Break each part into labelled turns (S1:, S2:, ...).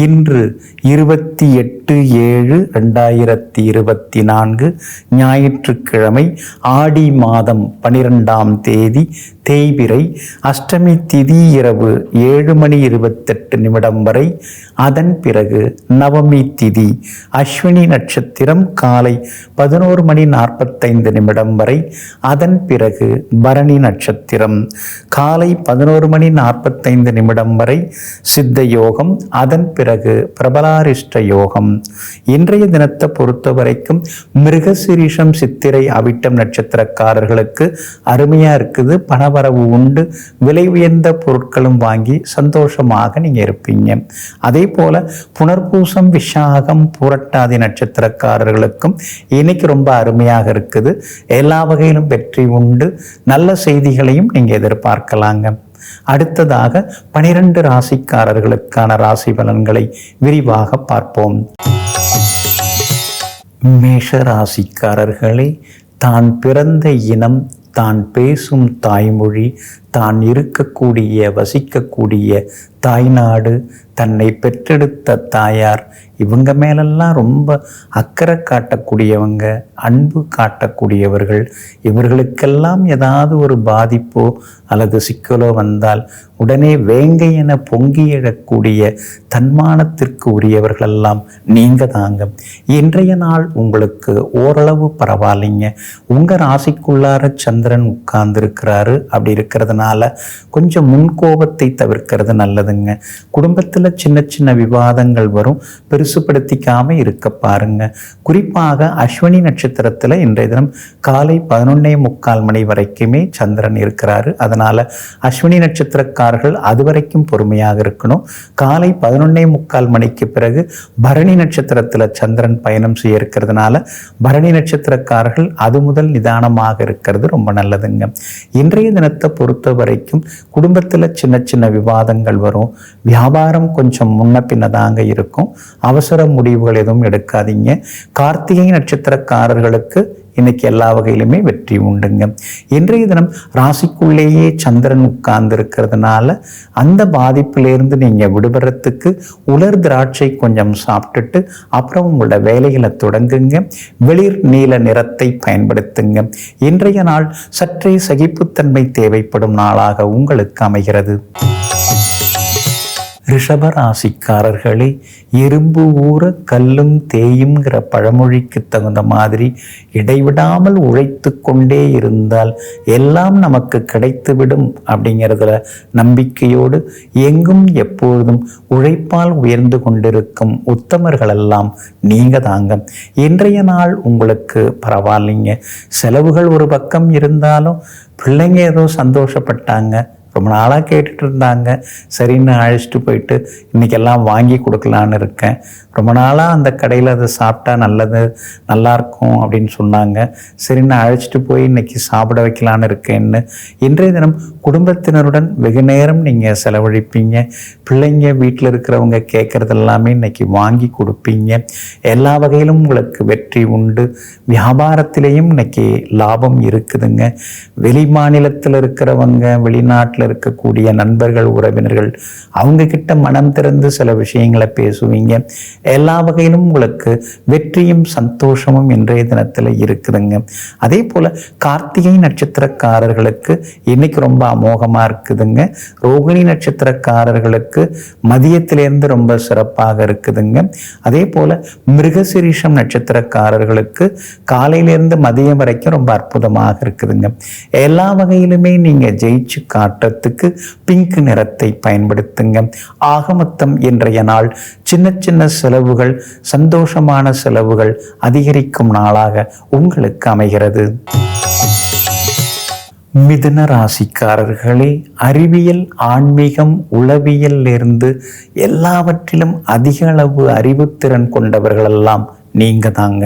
S1: இன்று இருபத்தி எட்டு ஏழு ரெண்டாயிரத்தி இருபத்தி நான்கு ஞாயிற்றுக்கிழமை ஆடி மாதம் பனிரெண்டாம் தேதி தேய்பிரை அஷ்டமி திதி இரவு ஏழு மணி இருபத்தெட்டு நிமிடம் வரை. அதன் பிறகு நவமி திதி அஸ்வினி நட்சத்திரம் காலை பதினோரு மணி நாற்பத்தைந்து நிமிடம் வரை. அதன் பிறகு பரணி நட்சத்திரம் காலை பதினோரு மணி நாற்பத்தைந்து நிமிடம் வரை. சித்த யோகம் அதன் பிறகு பிரபலாரிஷ்ட யோகம். இன்றைய தினத்தை பொறுத்த வரைக்கும் மிருகசிரீஷம் சித்திரை அவிட்டம் நட்சத்திரக்காரர்களுக்கு அருமையா இருக்குது. பணவரவு உண்டு. விலை உயர்ந்த பொருட்களும் வாங்கி சந்தோஷமாக நீங்க இருப்பீங்க. அதே போல புனர்பூசம் விஷாகம் புரட்டாதி நட்சத்திரக்காரர்களுக்கும் இன்னைக்கு ரொம்ப அருமையாக இருக்குது. எல்லா வகையிலும் வெற்றி உண்டு. நல்ல செய்திகளையும் நீங்க எதிர்பார்க்கலாங்க. அடுத்ததாக பனிரெண்டு ராசிக்காரர்களுக்கான ராசி பலன்களை விரிவாக பார்ப்போம். மேஷ ராசிக்காரர்களே தான் பிறந்த இனம் தான் பேசும் தாய்மொழி தான் இருக்கக்கூடிய வசிக்கக்கூடிய தாய்நாடு தன்னை பெற்றெடுத்த தாயார். இவங்க மேலெல்லாம் ரொம்ப அக்கறை காட்டக்கூடியவங்க அன்பு காட்டக்கூடியவர்கள். இவர்களுக்கெல்லாம் ஏதாவது ஒரு பாதிப்போ அல்லது சிக்கலோ வந்தால் உடனே வேங்கை என பொங்கி எழக்கூடிய தன்மானத்திற்கு உரியவர்களெல்லாம் நீங்கள் தாங்க. இன்றைய நாள் உங்களுக்கு ஓரளவு பரவாயில்லைங்க. உங்க ராசிக்குள்ளார சந்திரன் உட்கார்ந்துருக்கிறாரு. அப்படி இருக்கிறதுனால கொஞ்சம் முன்கோபத்தை தவிர்க்கிறது நல்லதுங்க. குடும்பத்தில் சின்ன சின்ன விவாதங்கள் வரும். பெருசுப்படுத்திக்காம இருக்க பாருங்க. குறிப்பாக அஸ்வினி நட்சத்திரத்தில் இன்றைய தினம் காலை பதினொன்னே முக்கால் மணி வரைக்குமே சந்திரன் இருக்கிறாரு. அதனால அஸ்வினி நட்சத்திரக்காரர்கள் அது வரைக்கும் பொறுமையாக இருக்கணும். காலை பதினொன்னே முக்கால் மணிக்கு பிறகு பரணி நட்சத்திரத்தில் சந்திரன் பயணம் செய்ய இருக்கிறதுனால பரணி நட்சத்திரக்காரர்கள் அது முதல் நிதானமாக இருக்கிறது ரொம்ப நல்லதுங்க. இன்றைய தினத்தை பொறுத்த வரைக்கும் குடும்பத்தில் சின்ன சின்ன விவாதங்கள் வரும். வியாபாரம் கொஞ்சம் முன்ன பின்னதாங்க இருக்கும். அவசர முடிவுகள் எதுவும் எடுக்காதீங்க. கார்த்திகை நட்சத்திரக்காரர்களுக்கு இன்னைக்கு எல்லா வகையிலுமே வெற்றி உண்டுங்க. இன்றைய தினம் ராசிக்குள்ளேயே சந்திரன் உட்கார்ந்து இருக்கிறதுனால அந்த பாதிப்பிலிருந்து நீங்க விடுபடுறதுக்கு உலர் திராட்சை கொஞ்சம் சாப்பிட்டுட்டு அப்புறம் உங்களோட வேலைகளை தொடங்குங்க. வெளிர் நீல நிறத்தை பயன்படுத்துங்க. இன்றைய நாள் சற்றே சகிப்புத்தன்மை தேவைப்படும் நாளாக உங்களுக்கு அமைகிறது. ரிஷபராசிக்காரர்களே எறும்பு ஊற கல்லும் தேயுங்கிற பழமொழிக்கு தகுந்த மாதிரி இடைவிடாமல் உழைத்து கொண்டே இருந்தால் எல்லாம் நமக்கு கிடைத்துவிடும் அப்படிங்கிறதுல நம்பிக்கையோடு எங்கும் எப்பொழுதும் உழைப்பால் உயர்ந்து கொண்டிருக்கும் உத்தமர்களெல்லாம் நீங்க தாங்க. இன்றைய நாள் உங்களுக்கு பரவாயில்லைங்க. செலவுகள் ஒரு பக்கம் இருந்தாலும் பிள்ளைங்க ஏதோ சந்தோஷப்பட்டாங்க. ரொம்ப நாளாக கேட்டுட்டு இருந்தாங்க சரின்னு அழைச்சிட்டு போயிட்டு இன்றைக்கெல்லாம் வாங்கி கொடுக்கலான்னு இருக்கேன். ரொம்ப நாளாக அந்த கடையில் அதை சாப்பிட்டா நல்லது நல்லாயிருக்கும் அப்படின்னு சொன்னாங்க. சரின்னு அழைச்சிட்டு போய் இன்னைக்கு சாப்பிட வைக்கலான்னு இருக்கேன்னு. இன்றைய தினம் குடும்பத்தினருடன் வெகு நேரம் நீங்கள் செலவழிப்பீங்க. பிள்ளைங்க வீட்டில் இருக்கிறவங்க கேட்குறது எல்லாமே இன்றைக்கி வாங்கி கொடுப்பீங்க. எல்லா வகையிலும் உங்களுக்கு வெற்றி உண்டு. வியாபாரத்திலையும் இன்னைக்கு லாபம் இருக்குதுங்க. வெளி மாநிலத்தில் இருக்கிறவங்க வெளிநாட்டில் இருக்கக்கூடிய நண்பர்கள் உறவினர்கள் அவங்கக்கிட்ட மனம் திறந்து சில விஷயங்களை பேசுவீங்க. எல்லா வகையிலும் உங்களுக்கு வெற்றியும் சந்தோஷமும் இன்றைய தினத்தில் இருக்குதுங்க. அதே போல் கார்த்திகை நட்சத்திரக்காரர்களுக்கு இன்னைக்கு ரொம்ப அமோகமாக இருக்குதுங்க. ரோகிணி நட்சத்திரக்காரர்களுக்கு மதியத்திலேருந்து ரொம்ப சிறப்பாக இருக்குதுங்க. அதே போல் மிருகசிரீஷம் நட்சத்திரக்காரர்களுக்கு காலையிலேருந்து மதியம் வரைக்கும் ரொம்ப அற்புதமாக இருக்குதுங்க. எல்லா வகையிலுமே நீங்கள் ஜெயிச்சு நிறத்துக்கு பிங்க் நிறத்தை பயன்படுத்துங்க. ஆக மொத்தம் இன்றைய நாள் சின்ன சின்ன செலவுகள் சந்தோஷமான செலவுகள் அதிகரிக்கும் நாளாக உங்களுக்கு அமைகிறது. மிதுன ராசிக்காரர்களே அறிவியல் ஆன்மீகம் உளவியல் இருந்து எல்லாவற்றிலும் அதிக அளவு அறிவுத்திறன் கொண்டவர்களெல்லாம் நீங்கள் தாங்க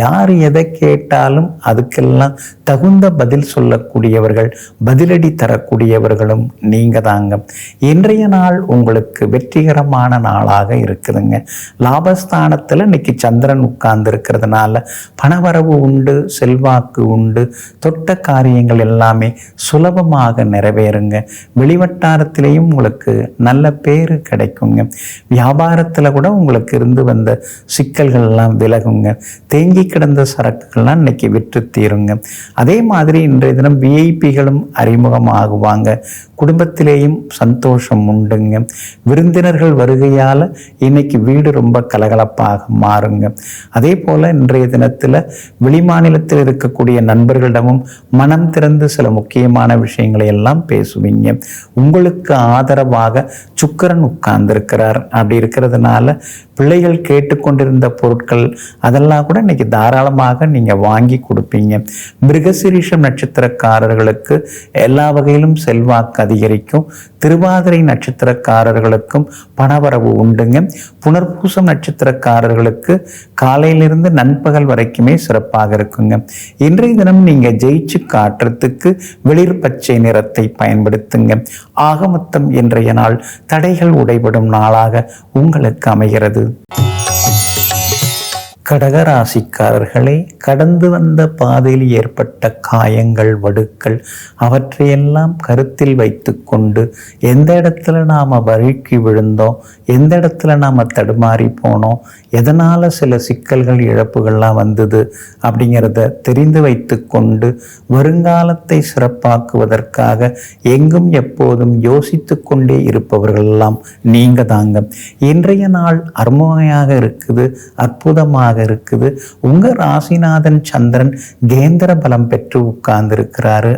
S1: யார் எதை கேட்டாலும் அதுக்கெல்லாம் தகுந்த பதில் சொல்லக்கூடியவர்கள் பதிலடி தரக்கூடியவர்களும் நீங்கள் தாங்க இன்றைய நாள் உங்களுக்கு வெற்றிகரமான நாளாக இருக்குதுங்க. லாபஸ்தானத்தில் இன்னைக்கு சந்திரன் உட்கார்ந்து இருக்கிறதுனால பணவரவு உண்டு செல்வாக்கு உண்டு தொட்ட காரியங்கள் எல்லாமே சுலபமாக நிறைவேறுங்க. வெளிவட்டாரத்திலையும் உங்களுக்கு நல்ல பேர் கிடைக்குங்க. வியாபாரத்தில் கூட உங்களுக்கு இருந்து வந்த சிக்கல்கள் எல்லாம் விலகுங்க. தேங்கி கிடந்த சரக்குகள்லாம் இன்னைக்கு விற்று தீருங்க. அதே மாதிரி இன்றைய தினம் விஐபிகளும் அறிமுகமாகுவாங்க. குடும்பத்திலேயும் சந்தோஷம் உண்டுங்க. விருந்தினர்கள் வருகையால் இன்னைக்கு வீடு ரொம்ப கலகலப்பாக மாறுங்க. அதே போல் இன்றைய தினத்தில் வெளிமாநிலத்தில் இருக்கக்கூடிய நண்பர்களிடமும் மனம் திறந்து சில முக்கியமான விஷயங்களை எல்லாம் பேசுவீங்க. உங்களுக்கு ஆதரவாக சுக்கரன் உட்கார்ந்திருக்கிறார். அப்படி இருக்கிறதுனால பிள்ளைகள் கேட்டுக்கொண்டிருந்த பொருட்கள் அதெல்லாம் கூட இன்னைக்கு தாராளமாக நீங்கள் வாங்கி கொடுப்பீங்க. மிருகசிரீஷம் நட்சத்திரக்காரர்களுக்கு எல்லா வகையிலும் செல்வாக்கு அதிகரிக்கும். திருவாதிரை நட்சத்திரக்காரர்களுக்கும் பணவரவு உண்டுங்க. புனர்பூசம் நட்சத்திரக்காரர்களுக்கு காலையிலிருந்து நண்பகல் வரைக்குமே சிறப்பாக இருக்குங்க. இன்றைய தினம் நீங்க ஜெயிச்சு காட்டுறதுக்கு வெளிர் பச்சை நிறத்தை பயன்படுத்துங்க. ஆகமத்தம் இன்றைய நாள் தடைகள் உடைபடும் நாளாக உங்களுக்கு அமைகிறது. கடகராசிக்காரர்களே கடந்து வந்த பாதையில் ஏற்பட்ட காயங்கள் வடுக்கள் அவற்றையெல்லாம் கருத்தில் வைத்து கொண்டு எந்த இடத்துல நாம் வழுக்கி விழுந்தோம் எந்த இடத்துல நாம் தடுமாறி போனோம் எதனால் சில சிக்கல்கள் இழப்புகள்லாம் வந்தது அப்படிங்கிறத தெரிந்து வைத்து கொண்டு வருங்காலத்தை சிறப்பாக்குவதற்காக எங்கும் எப்போதும் யோசித்து கொண்டே இருப்பவர்களெல்லாம் நீங்க தாங்க இன்றைய நாள் அருமையாக இருக்குது அற்புதமாக இருக்குது. உங்க ராசிநாதன் சந்திரன் கேந்திர பலம் பெற்று உட்கார்ந்து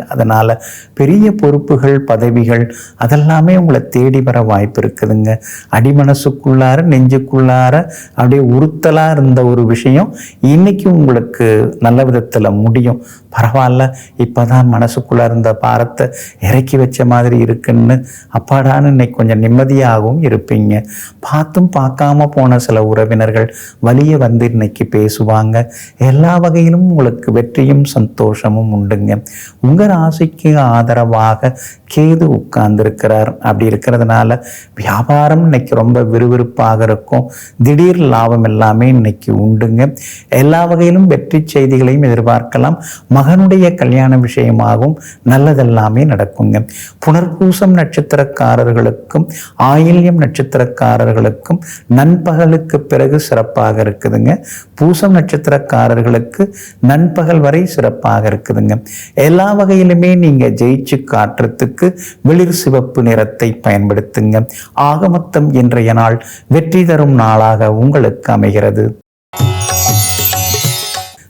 S1: அதனால பெரிய பொறுப்புகள் பதவிகள் அதெல்லாமே உங்களை தேடி வர வாய்ப்பு இருக்குதுங்க. அடிமனசுக்குள்ளார நெஞ்சுக்குள்ளார அப்படியே உறுத்தலா இருந்த ஒரு விஷயம் இன்னைக்கு உங்களுக்கு நல்ல விதத்துல முடியும். பரவாயில்ல இப்பதான் மனசுக்குள்ள இருந்த பாரத்தை இறக்கி வச்ச மாதிரி இருக்குன்னு அப்பாடான்னு இன்னைக்கு கொஞ்சம் நிம்மதியாகவும் இருப்பீங்க. பார்த்தும் பார்க்காம போன சில உறவினர்கள் வழிய வந்து இன்னைக்கு பேசுவாங்க. எல்லா வகையிலும் உங்களுக்கு வெற்றியும் சந்தோஷமும் உண்டுங்க. உங்க ராசிக்கு ஆதரவாக கேது உட்கார்ந்துருக்கிறார். அப்படி இருக்கிறதுனால வியாபாரம் இன்னைக்கு ரொம்ப விறுவிறுப்பாக இருக்கும். திடீர் லாபம் எல்லாமே இன்னைக்கு உண்டுங்க. எல்லா வகையிலும் வெற்றி செய்திகளையும் எதிர்பார்க்கலாம். மகனுடைய கல்யாண விஷயமாகவும் நல்லதெல்லாமே நடக்குங்க. புனர்பூசம் நட்சத்திரக்காரர்களுக்கும் ஆயில்யம் நட்சத்திரக்காரர்களுக்கும் நண்பகலுக்கு பிறகு சிறப்பாக இருக்குதுங்க. பூசம் நட்சத்திரக்காரர்களுக்கு நண்பகல் வரை சிறப்பாக இருக்குதுங்க. எல்லா வகையிலுமே நீங்க ஜெயிச்சு காட்டுறதுக்கு வெளிர் சிவப்பு நிறத்தை பயன்படுத்துங்க. ஆகமத்தம் இன்றைய நாள் வெற்றி தரும் நாளாக உங்களுக்கு அமைகிறது.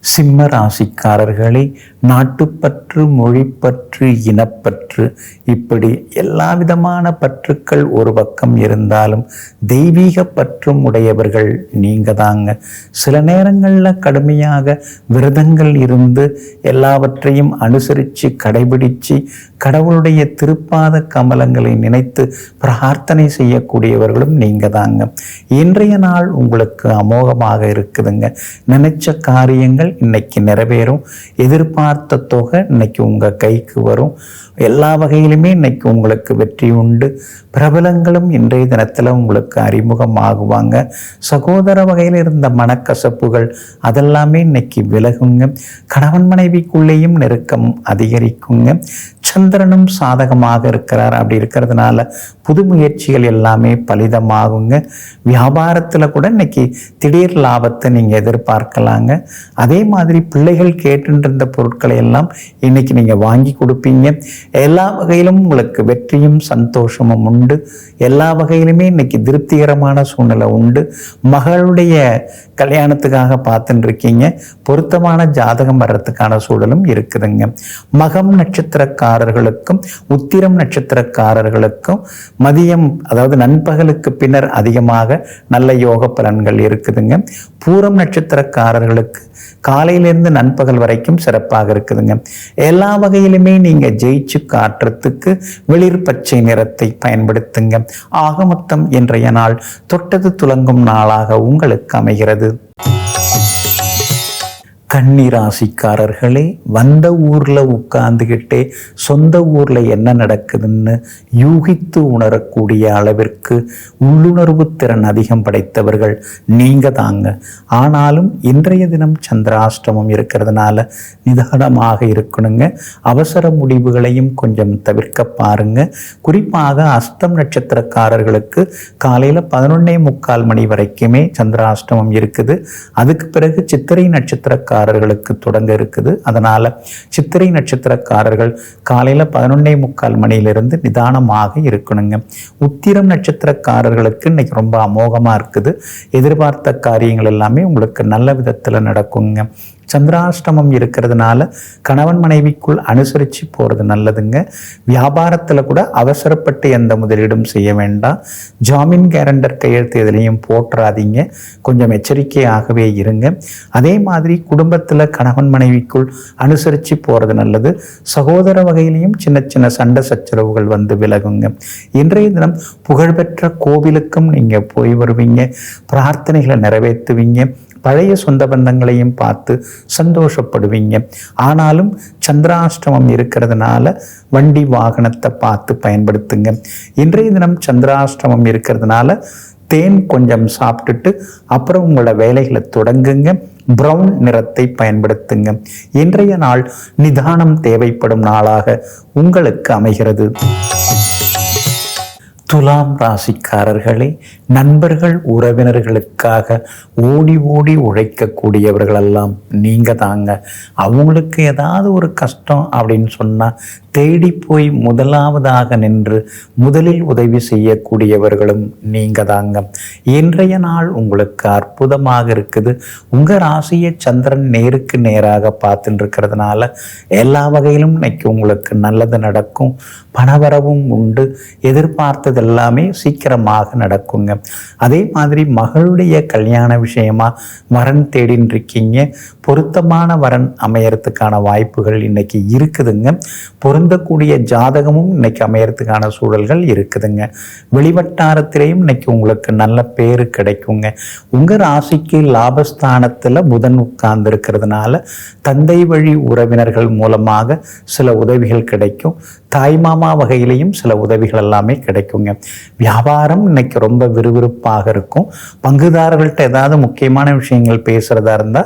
S1: சிம்ம ராசிக்காரர்களே நாட்டுப்பற்று மொழிப்பற்று இனப்பற்று இப்படி எல்லா விதமான பற்றுக்கள் ஒரு பக்கம் இருந்தாலும் தெய்வீக பற்றும் உடையவர்கள் நீங்க தாங்க சில நேரங்களில் கடுமையாக விரதங்கள் இருந்து எல்லாவற்றையும் அனுசரித்து கடைபிடிச்சு கடவுளுடைய திருப்பாத கமலங்களை நினைத்து பிரார்த்தனை செய்யக்கூடியவர்களும் நீங்க தாங்க இன்றைய நாள் உங்களுக்கு அமோகமாக இருக்குதுங்க. நினைச்ச காரியங்கள் இன்னைக்கு நிறைவேறும். எதிர்பார்த்து தொகை இன்னைக்கு உங்க கைக்கு வரும். எல்லா வகையிலுமே இன்னைக்கு உங்களுக்கு வெற்றி உண்டு. பிரபலங்களும் இன்றைய தினத்தில் உங்களுக்கு அறிமுகமாகுவாங்க. சகோதர வகையில் இருந்த மனக்கசப்புகள் அதெல்லாமே இன்னைக்கு விலகுங்க. கணவன் மனைவிக்குள்ளேயும் நெருக்கம் அதிகரிக்குங்க. சந்திரனும் சாதகமாக இருக்கிறார். அப்படி இருக்கிறதுனால புது முயற்சிகள் எல்லாமே பலிதமாகுங்க. வியாபாரத்தில் கூட இன்னைக்கு திடீர் லாபத்தை நீங்கள் எதிர்பார்க்கலாங்க. அதே மாதிரி பிள்ளைகள் கேட்டுருந்த பொருட்களை எல்லாம் இன்னைக்கு நீங்கள் வாங்கி கொடுப்பீங்க. எல்லா வகையிலும் உங்களுக்கு வெற்றியும் சந்தோஷமும் உண்டு. எல்லா வகையிலுமே இன்னைக்கு திருப்திகரமான சூழ்நிலை உண்டு. மகளுடைய கல்யாணத்துக்காக பார்த்துட்டு இருக்கீங்க பொருத்தமான ஜாதகம் வர்றதுக்கான சூழலும் இருக்குதுங்க. மகம் நட்சத்திரக்காரர்களுக்கும் உத்திரம் நட்சத்திரக்காரர்களுக்கும் மதியம் அதாவது நண்பகலுக்கு பின்னர் அதிகமாக நல்ல யோக பலன்கள் இருக்குதுங்க. பூரம் நட்சத்திரக்காரர்களுக்கு காலையிலிருந்து நண்பகல் வரைக்கும் சிறப்பாக இருக்குதுங்க. எல்லா வகையிலுமே நீங்க ஜெயிச்சு காட்டுறதுக்கு வெளிர் பச்சை நிறத்தை பயன்படுத்துங்க. ஆக மொத்தம் இன்றைய நாள் தொட்டது துலங்கும் நாளாக உங்களுக்கு அமைகிறது. கன்னி ராசிக்காரர்களே வந்த ஊரில் உட்கார்ந்துக்கிட்டே சொந்த ஊரில் என்ன நடக்குதுன்னு யூகித்து உணரக்கூடிய அளவிற்கு உள்ளுணர்வு திறன் அதிகம் படைத்தவர்கள் நீங்கள் தாங்க. ஆனாலும் இன்றைய தினம் சந்திராஷ்டமம் இருக்கிறதுனால நிதானமாக இருக்கணுங்க. அவசர முடிவுகளையும் கொஞ்சம் தவிர்க்க பாருங்க. குறிப்பாக அஸ்தம் நட்சத்திரக்காரர்களுக்கு காலையில் பதினொன்னே முக்கால் மணி வரைக்குமே சந்திராஷ்டமம் இருக்குது. அதுக்கு பிறகு சித்திரை நட்சத்திரக்கார நட்சத்திரக்காரர்களுக்கு தொடங்க இருக்குது. அதனால் சித்திரை நட்சத்திரக்காரர்கள் காலையில் பதினொன்னே முக்கால் மணியிலிருந்து நிதானமாக இருக்கணுங்க. உத்திரம் நட்சத்திரக்காரர்களுக்கு இன்னைக்கு ரொம்ப அமோகமா இருக்குது. எதிர்பார்த்த காரியங்கள் எல்லாமே உங்களுக்கு நல்ல விதத்தில் நடக்குங்க. சந்திராஷ்டமம் இருக்கிறதுனால கணவன் மனைவிக்குள் அனுசரித்து போகிறது நல்லதுங்க. வியாபாரத்தில் கூட அவசரப்பட்டு எந்த முதலீடும் செய்ய வேண்டாம். ஜாமீன் கேரண்டர் கையெழுத்து எதுலேயும் போட்டுறாதீங்க கொஞ்சம் எச்சரிக்கையாகவே இருங்க. அதே மாதிரி குடும்பத்தில் கணவன் மனைவிக்குள் அனுசரித்து போகிறது நல்லது. சகோதர வகையிலையும் சின்ன சின்ன சண்டை சச்சரவுகள் வந்து விலகுங்க. இன்றைய தினம் புகழ்பெற்ற கோவிலுக்கும் நீங்கள் போய் வருவீங்க. பிரார்த்தனைகளை நிறைவேற்றுவீங்க. பழைய சொந்த பந்தங்களையும் பார்த்து சந்தோஷப்படுவீங்க. ஆனாலும் சந்திராஷ்டமம் இருக்கிறதுனால வண்டி வாகனத்தை பார்த்து பயன்படுத்துங்க. இன்றைய தினம் சந்திராஷ்டமம் இருக்கிறதுனால தேன் கொஞ்சம் சாப்பிட்டுட்டு அப்புறம் உங்களோட வேலைகளை தொடங்குங்க. ப்ரௌன் நிறத்தை பயன்படுத்துங்க. இன்றைய நாள் நிதானம் தேவைப்படும் நாளாக உங்களுக்கு அமைகிறது. துலாம் ராசிக்காரர்களே நண்பர்கள் உறவினர்களுக்காக ஓடி ஓடி உழைக்கக்கூடியவர்களெல்லாம் நீங்க தாங்க. அவங்களுக்கு ஏதாவது ஒரு கஷ்டம் அப்படின்னு சொன்னால் தேடி போய் முதலாவதாக நின்று முதலில் உதவி செய்யக்கூடியவர்களும் நீங்க தாங்க. இன்றைய நாள் உங்களுக்கு அற்புதமாக இருக்குது. உங்க ராசியை சந்திரன் நேருக்கு நேராக பார்த்துட்டு இருக்கிறதுனால எல்லா வகையிலும் இன்னைக்கு உங்களுக்கு நல்லது நடக்கும். பணவரவும் உண்டு. எதிர்பார்த்தது எல்லாமே சீக்கிரமாக நடக்குங்க. அதே மாதிரி மகளுடைய கல்யாண விஷயமா வரன் தேடின்னு இருக்கீங்க பொருத்தமான வரன் அமையறதுக்கான வாய்ப்புகள் இன்னைக்கு இருக்குதுங்க. பொருந்தக்கூடிய ஜாதகமும் இன்னைக்கு அமையறதுக்கான சூழல்கள் இருக்குதுங்க. வெளிவட்டாரத்திலேயும் இன்னைக்கு உங்களுக்கு நல்ல பேர் கிடைக்குங்க. உங்க ராசிக்கு லாபஸ்தானத்துல புதன் உட்கார்ந்து இருக்கிறதுனால தந்தை வழி உறவினர்கள் மூலமாக சில உதவிகள் கிடைக்கும். தாய்மாமா வகையிலையும் சில உதவிகள் எல்லாமே கிடைக்குங்க. வியாபாரம் இன்னைக்கு ரொம்ப விறுவிறுப்பாக இருக்கும். பங்குதாரர்கள்ட்ட ஏதாவது முக்கியமான விஷயங்கள் பேசுறதா இருந்தா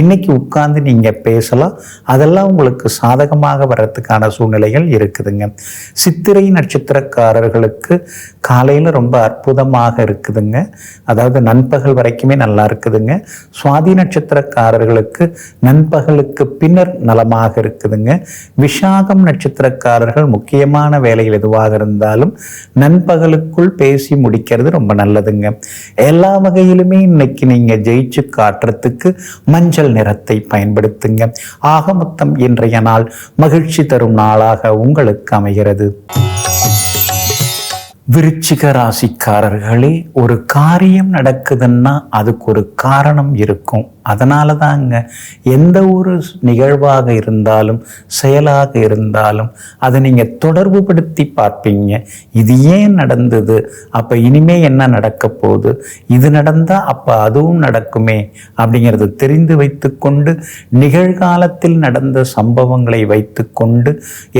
S1: இன்னைக்கு உட்கார்ந்து நீங்க பேசலாம். அதெல்லாம் உங்களுக்கு சாதகமாக வர்றதுக்கான சூழ்நிலைகள் இருக்குதுங்க. சித்திரை நட்சத்திரக்காரர்களுக்கு காலையில ரொம்ப அற்புதமாக இருக்குதுங்க. அதாவது நண்பகல் வரைக்குமே நல்லா இருக்குதுங்க. சுவாதி நட்சத்திரக்காரர்களுக்கு நண்பகலுக்கு பின்னர் நலமாக இருக்குதுங்க. விஷாகம் நட்சத்திரக்காரர்கள் முக்கியமான வேலைகள் எதுவாக இருந்தாலும் நண்பகலுக்குள் பேசி முடிக்கிறது ரொம்ப நல்லதுங்க. எல்லா வகையிலுமே இன்னைக்கு நீங்க ஜெயிச்சு காட்டுறதுக்கு மஞ்சள் நிறத்தை பயன்படுத்துங்க. ஆக மொத்தம் இன்றைய நாள் மகிழ்ச்சி தரும் நாளாக உங்களுக்கு அமைகிறது. விருச்சிக ராசிக்காரர்களே ஒரு காரியம் நடக்குதுன்னா அதுக்கு ஒரு காரணம் இருக்கும். அதனால தாங்க எந்த ஒரு நிகழ்வாக இருந்தாலும் செயலாக இருந்தாலும் அதை நீங்கள் தொடர்பு படுத்தி பார்ப்பீங்க. இது ஏன் நடந்தது? அப்போ இனிமே என்ன நடக்க போகுது? இது நடந்தால் அப்போ அதுவும் நடக்குமே அப்படிங்கிறது தெரிந்து வைத்துக்கொண்டு நிகழ்காலத்தில் நடந்த சம்பவங்களை வைத்துக்கொண்டு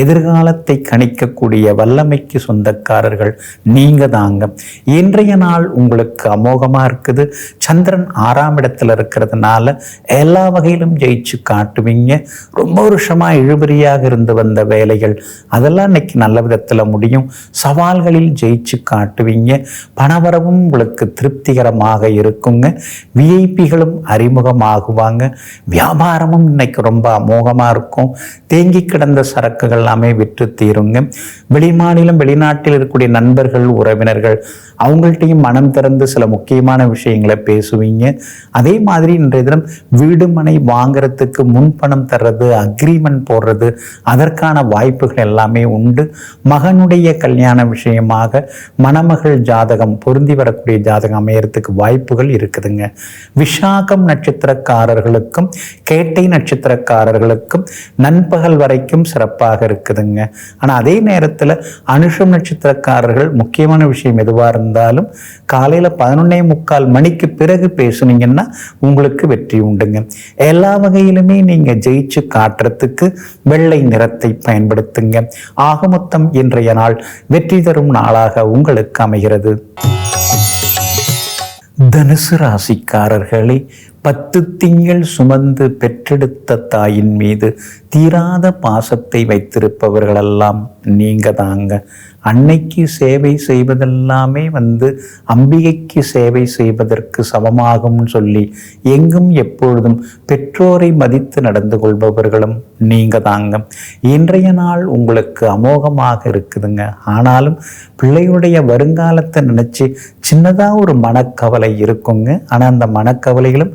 S1: எதிர்காலத்தை கணிக்கக்கூடிய வல்லமைக்கு சொந்தக்காரர்கள் நீங்கள் தாங்க இன்றைய நாள் உங்களுக்கு அமோகமா இருக்குது. சந்திரன் ஆறாம் இடத்துல இருக்கிறதுனால எல்லா வகையிலும் ஜெயிச்சு காட்டுவீங்க. ரொம்ப வருஷமா இழுபறியாக இருந்து வந்த வேலைகள் அதெல்லாம் இன்னைக்கு நல்ல விதத்துல முடியும். சவால்களில் ஜெயிச்சு காட்டுவீங்க. பணவரவும் உங்களுக்கு திருப்திகரமாக இருக்குங்க. விஐபிகளும் அறிமுகமாகுவாங்க. வியாபாரமும் இன்னைக்கு ரொம்ப அமோகமா இருக்கும். தேங்கி கிடந்த சரக்குகள் எல்லாமே விற்று தீருங்க. வெளிமாநிலம் வெளிநாட்டில் இருக்கக்கூடிய நண்பர்கள் உறவினர்கள் அவங்கள்ட்டையும் மனம் திறந்து சில முக்கியமான விஷயங்களை பேசுவீங்க. அதே மாதிரி இன்றைய தினம் வீடு மனை வாங்குறதுக்கு முன்பணம் தர்றது அக்ரிமெண்ட் போடுறது அதற்கான வாய்ப்புகள் எல்லாமே உண்டு. மகனுடைய கல்யாண விஷயமாக மணமகள் ஜாதகம் பொருந்தி வரக்கூடிய ஜாதகம் அமையறதுக்கு வாய்ப்புகள் இருக்குதுங்க. விஷாகம் நட்சத்திரக்காரர்களுக்கும் கேட்டை நட்சத்திரக்காரர்களுக்கும் நண்பகல் வரைக்கும் சிறப்பாக இருக்குதுங்க. ஆனால் அதே நேரத்தில் அனுஷம் நட்சத்திரக்காரர்கள் முக்கியமான விஷயம் எதுவாக இருந்தாலும் காலையில் பதினொன்னே முக்கால் மணிக்கு பிறகு பேசுனீங்கன்னா உங்களுக்கு வெற்றி உண்டுங்க. எல்லா வகையிலுமே நீங்கள் ஜெயிச்சு காட்டுறதுக்கு வெள்ளை நிறத்தை பயன்படுத்துங்க. ஆக மொத்தம் இன்றைய நாள் வெற்றி தரும் நாளாக உங்களுக்கு அமைகிறது. தனுசு ராசிக்காரர்களே பத்து திங்கள் சுமந்து பெற்றெடுத்த தாயின் மீது தீராத பாசத்தை வைத்திருப்பவர்களெல்லாம் நீங்க தாங்க அன்னைக்கு சேவை செய்வதெல்லாமே வந்து அம்பிகைக்கு சேவை செய்வதற்கு சமமாகும்னு சொல்லி எங்கும் எப்பொழுதும் பெற்றோரை மதித்து நடந்து கொள்பவர்களும் நீங்க தாங்க இன்றைய நாள் உங்களுக்கு அமோகமாக இருக்குதுங்க. ஆனாலும் பிள்ளையுடைய வருங்காலத்தை நினைச்சு சின்னதாக ஒரு மனக்கவலை இருக்குங்க. ஆனால் அந்த மனக்கவலைகளும்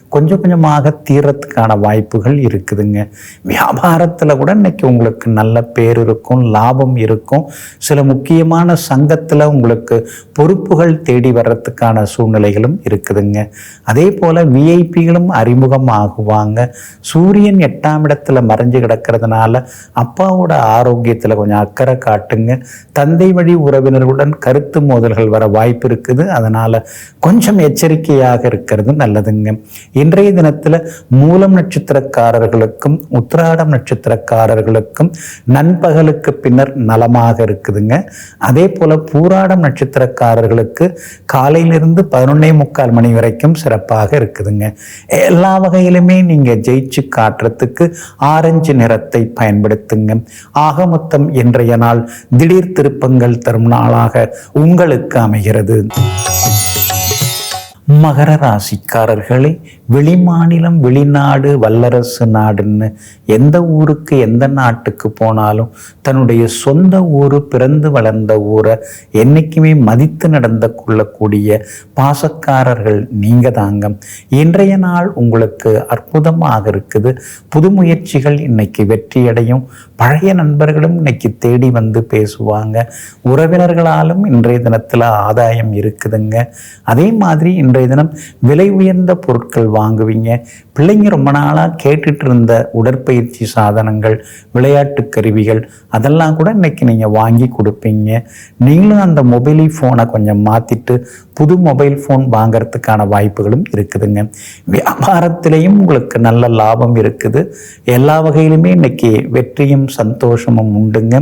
S1: கொஞ்சம் கொஞ்சமாக தீரத்துக்கான வாய்ப்புகள் இருக்குதுங்க. வியாபாரத்தில் கூட இன்னைக்கு உங்களுக்கு நல்ல பேர் இருக்கும் லாபம் இருக்கும். சில முக்கியமான சங்கத்தில் உங்களுக்கு பொறுப்புகள் தேடி வர்றதுக்கான சூழ்நிலைகளும் இருக்குதுங்க. அதே போல் விஐபிகளும் அறிமுகம் ஆகுவாங்க சூரியன் எட்டாம் இடத்துல மறைஞ்சு கிடக்கிறதுனால அப்பாவோட ஆரோக்கியத்தில் கொஞ்சம் அக்கறை காட்டுங்க. தந்தை வழி உறவினர்களுடன் கருத்து மோதல்கள் வர வாய்ப்பு இருக்குது. அதனால் கொஞ்சம் எச்சரிக்கையாக இருக்கிறது நல்லதுங்க. இன்றைய தினத்தில் மூலம் நட்சத்திரக்காரர்களுக்கும் உத்திராடம் நட்சத்திரக்காரர்களுக்கும் நண்பகலுக்கு பின்னர் நலமாக இருக்குதுங்க. அதே போல பூராடம் நட்சத்திரக்காரர்களுக்கு காலையிலிருந்து பதினொன்னே முக்கால் மணி வரைக்கும் சிறப்பாக இருக்குதுங்க. எல்லா வகையிலுமே நீங்க ஜெயிச்சு காட்டுறதுக்கு ஆரஞ்சு நிறத்தை பயன்படுத்துங்க. ஆக மொத்தம் இன்றைய நாள் திடீர் திருப்பங்கள் தரும் நாளாக உங்களுக்கு அமைகிறது. மகர ராசிக்காரர்களே வெளிமாநிலம் வெளிநாடு வல்லரசு நாடுன்னு எந்த ஊருக்கு எந்த நாட்டுக்கு போனாலும் தன்னுடைய சொந்த ஊர் பிறந்து வளர்ந்த ஊரை என்றைக்குமே மதித்து நடந்து கொள்ளக்கூடிய பாசக்காரர்கள் நீங்க தாங்க இன்றைய நாள் உங்களுக்கு அற்புதமாக இருக்குது. புது முயற்சிகள் இன்னைக்கு வெற்றியடையும். பழைய நண்பர்களும் இன்னைக்கு தேடி வந்து பேசுவாங்க. உறவினர்களாலும் இன்றைய தினத்தில் ஆதாயம் இருக்குதுங்க. அதே மாதிரி இன்றைய தினம் விலை உயர்ந்த பொருட்கள் வாங்குவீங்க. பிள்ளைங்க ரொம்ப நாளாக கேட்டுட்டு இருந்த உடற்பயிற்சி சாதனங்கள் விளையாட்டு கருவிகள் அதெல்லாம் கூட இன்னைக்கு நீங்கள் வாங்கி கொடுப்பீங்க. நீங்களும் அந்த மொபைல் ஃபோனை கொஞ்சம் மாற்றிட்டு புது மொபைல் ஃபோன் வாங்கிறதுக்கான வாய்ப்புகளும் இருக்குதுங்க. வியாபாரத்திலையும் உங்களுக்கு நல்ல லாபம் இருக்குது. எல்லா வகையிலுமே இன்னைக்கு வெற்றியும் சந்தோஷமும் உண்டுங்க.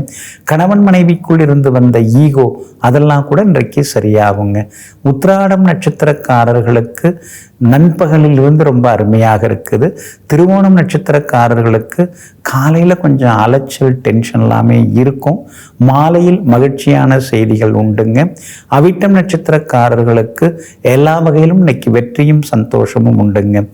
S1: கணவன் மனைவிக்குள் இருந்து வந்த ஈகோ அதெல்லாம் கூட இன்றைக்கு சரியாகுங்க. உத்ராடம் நட்சத்திரக்காரர்களுக்கு நண்பகலில் இருந்து ரொம்ப அருமையாக இருக்குது. திருவோணம் நட்சத்திரக்காரர்களுக்கு காலையில் கொஞ்சம் அலைச்சல் டென்ஷன் எல்லாமே இருக்கும். மாலையில் மகிழ்ச்சியான செய்திகள் உண்டுங்க. அவிட்டம் நட்சத்திரக்காரர்களுக்கு எல்லா வகையிலும் இன்னைக்கு வெற்றியும் சந்தோஷமும் உண்டுங்க.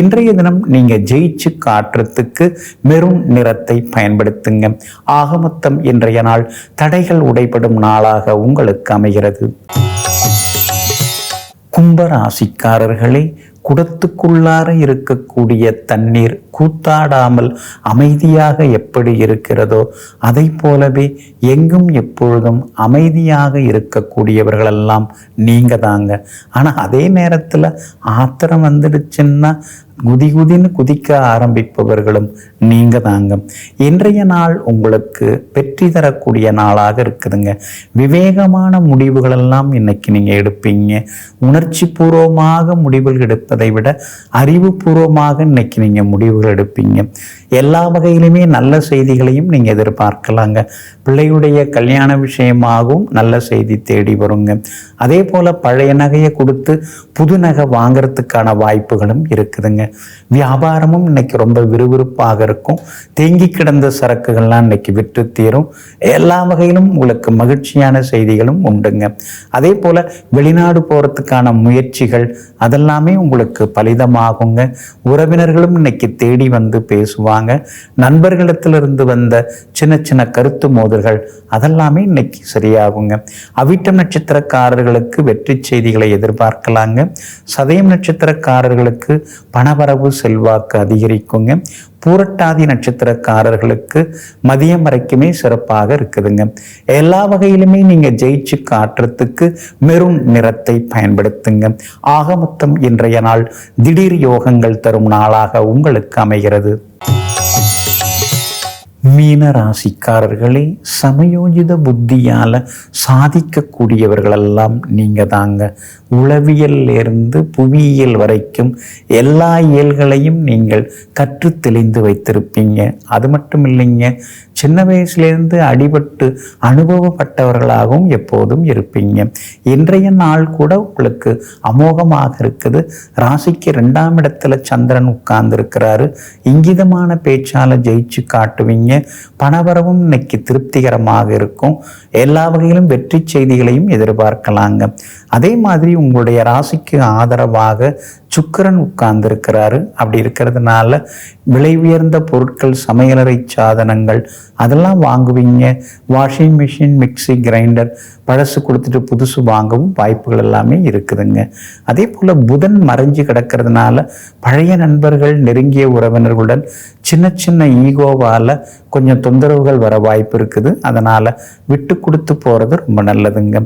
S1: இன்றைய தினம் நீங்கள் ஜெயிச்சு காட்டுறதுக்கு மெரும் நிறத்தை பயன்படுத்துங்க. ஆக மொத்தம் இன்றைய நாள் தடைகள் உடைபடும் நாளாக உங்களுக்கு அமைகிறது. கும்பராசிக்காரர்களே குடத்துக்குள்ளார இருக்கக்கூடிய தண்ணீர் கூத்தாடாமல் அமைதியாக எப்படி இருக்கிறதோ அதை போலவே எங்கும் எப்பொழுதும் அமைதியாக இருக்கக்கூடியவர்களெல்லாம் நீங்க தாங்க ஆனால் அதே நேரத்தில் ஆத்திரம் வந்துடுச்சுன்னா குதி குதின்னு குதிக்க ஆரம்பிப்பவர்களும் நீங்க தாங்க. இன்றைய நாள் உங்களுக்கு வெற்றி தரக்கூடிய நாளாக இருக்குதுங்க. விவேகமான முடிவுகளெல்லாம் இன்னைக்கு நீங்க எடுப்பீங்க. உணர்ச்சி பூர்வமாக முடிவுகள் எடுப்பதை விட அறிவுபூர்வமாக இன்னைக்கு நீங்க முடிவுகள் எடுப்பீங்க. எல்லா வகையிலுமே நல்ல செய்திகளையும் நீங்க எதிர்பார்க்கலாங்க. பிள்ளையுடைய கல்யாண விஷயமாகவும் நல்ல செய்தி தேடி வருங்க. அதே போல பழைய நகையை கொடுத்து புது நகை வாங்குறதுக்கான வாய்ப்புகளும் இருக்குதுங்க. வியாபாரமும் இன்னைக்கு ரொம்ப விறுவிறுப்பாக இருக்கும். தேங்கி கிடந்த சரக்குகள்லாம் இன்னைக்கு விற்று தீரும். எல்லா வகையிலும் உங்களுக்கு மகிழ்ச்சியான செய்திகளும் உண்டுங்க. அதே போல வெளிநாடு போறதுக்கான முயற்சிகள் அதெல்லாமே உங்களுக்கு பலிதமாகுங்க. உறவினர்களும் இன்னைக்கு தேடி வந்து பேசுவாங்க. நண்பர்களிடத்திலிருந்து வந்த சின்ன சின்ன கருத்து மோதல்கள் அதெல்லாமே இன்னைக்கு சரியாகுங்க. அவிட்டம் நட்சத்திரக்காரர்களுக்கு வெற்றி செய்திகளை எதிர்பார்க்கலாங்க. சதயம் நட்சத்திரக்காரர்களுக்கு பண பணவரவு செல்வாக்கு அதிகரிக்குங்க. பூரட்டாதி நட்சத்திரக்காரர்களுக்கு மதியம் வரைக்குமே சிறப்பாக இருக்குதுங்க. எல்லா வகையிலுமே நீங்க ஜெயிச்சு காட்டுறதுக்கு மெரும் நிறத்தை பயன்படுத்துங்க. ஆக மொத்தம் இன்றைய நாள் திடீர் யோகங்கள் தரும் நாளாக உங்களுக்கு அமைகிறது. மீன ராசிக்காரர்களே சமயோஜித புத்தியால் சாதிக்கக்கூடியவர்களெல்லாம் நீங்கள் தாங்க. உளவியல்லிருந்து புவியியல் வரைக்கும் எல்லா இயல்களையும் நீங்கள் கற்று தெளிந்து வைத்திருப்பீங்க. அது மட்டும் இல்லைங்க சின்ன வயசுலேருந்து அடிபட்டு அனுபவப்பட்டவர்களாகவும் எப்போதும் இருப்பீங்க. இன்றைய நாள் கூட உங்களுக்கு அமோகமாக இருக்குது. ராசிக்கு ரெண்டாம் இடத்துல சந்திரன் உட்கார்ந்துருக்கிறாரு. இங்கிதமான பேச்சால் ஜெயிச்சு காட்டுவீங்க. பணவரவும் இன்னைக்கு திருப்திகரமாக இருக்கும். எல்லா வகையிலும் வெற்றி செய்திகளையும் எதிர்பார்க்கலாங்க. அதே மாதிரி உங்களுடைய ராசிக்கு ஆதரவாக சுக்கரன் உட்கார்ந்துருக்கிறாரு. அப்படி இருக்கிறதுனால விலை உயர்ந்த பொருட்கள் சமையலறை சாதனங்கள் அதெல்லாம் வாங்குவீங்க. வாஷிங் மிஷின் மிக்ஸி கிரைண்டர் பழசு கொடுத்துட்டு புதுசு வாங்கவும் வாய்ப்புகள் எல்லாமே இருக்குதுங்க. அதே போல் புதன் மறைஞ்சு கிடக்கிறதுனால பழைய நண்பர்கள் நெருங்கிய உறவினர்களுடன் சின்ன சின்ன ஈகோவால் கொஞ்சம் தொந்தரவுகள் வர வாய்ப்பு இருக்குது. அதனால் விட்டு கொடுத்து போகிறது ரொம்ப நல்லதுங்க.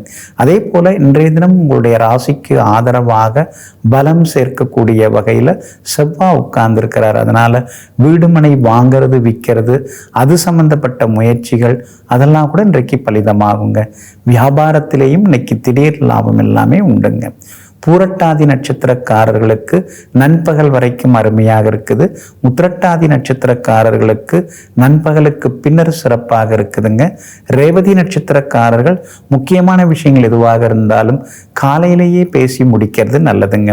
S1: அதே போல் இன்றைய தினம் உங்களுடைய ராசிக்கு ஆதரவாக பலம் சேர்க்க சேர்க்கக்கூடிய வகையில் செவ்வாய் உட்கார்ந்துருக்கிறார். அதனால் வீடுமனை வாங்கிறது விற்கிறது அது சம்பந்தப்பட்ட முயற்சிகள் அதெல்லாம் கூட இன்றைக்கு பலிதமாகுங்க. வியாபாரத்திலேயும் இன்னைக்கு திடீர் லாபம் எல்லாமே உண்டுங்க. பூரட்டாதி நட்சத்திரக்காரர்களுக்கு நண்பகல் வரைக்கும் அருமையாக இருக்குது. உத்திரட்டாதி நட்சத்திரக்காரர்களுக்கு நண்பகலுக்கு பின்னர் சிறப்பாக இருக்குதுங்க. ரேவதி நட்சத்திரக்காரர்கள் முக்கியமான விஷயங்கள் எதுவாக இருந்தாலும் காலையிலேயே பேசி முடிக்கிறது நல்லதுங்க.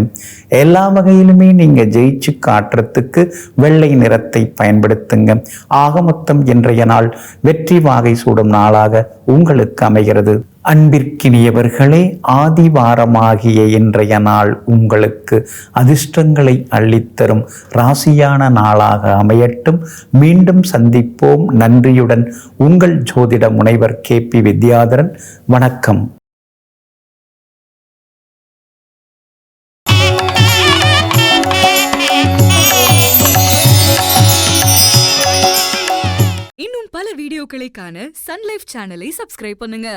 S1: எல்லா வகையிலுமே நீங்க ஜெயிச்சு காட்டுறதுக்கு வெள்ளை நிறத்தை பயன்படுத்துங்க. ஆகமொத்தம் இன்றைய நாள் வெற்றி வாகை சூடும் நாளாக உங்களுக்கு அமைகிறது. அன்பிற்கினியவர்களே ஆதிவாரமாகிய இன்றைய நாள் உங்களுக்கு அதிர்ஷ்டங்களை அள்ளித்தரும் ராசியான நாளாக அமையட்டும். மீண்டும் சந்திப்போம். நன்றியுடன் உங்கள் ஜோதிட முனைவர் கே. பி. வித்யாதரன். வணக்கம்.
S2: இன்னும் பல வீடியோக்களை காண சன்லைஃப் சேனலை சப்ஸ்கிரைப் பண்ணுங்க.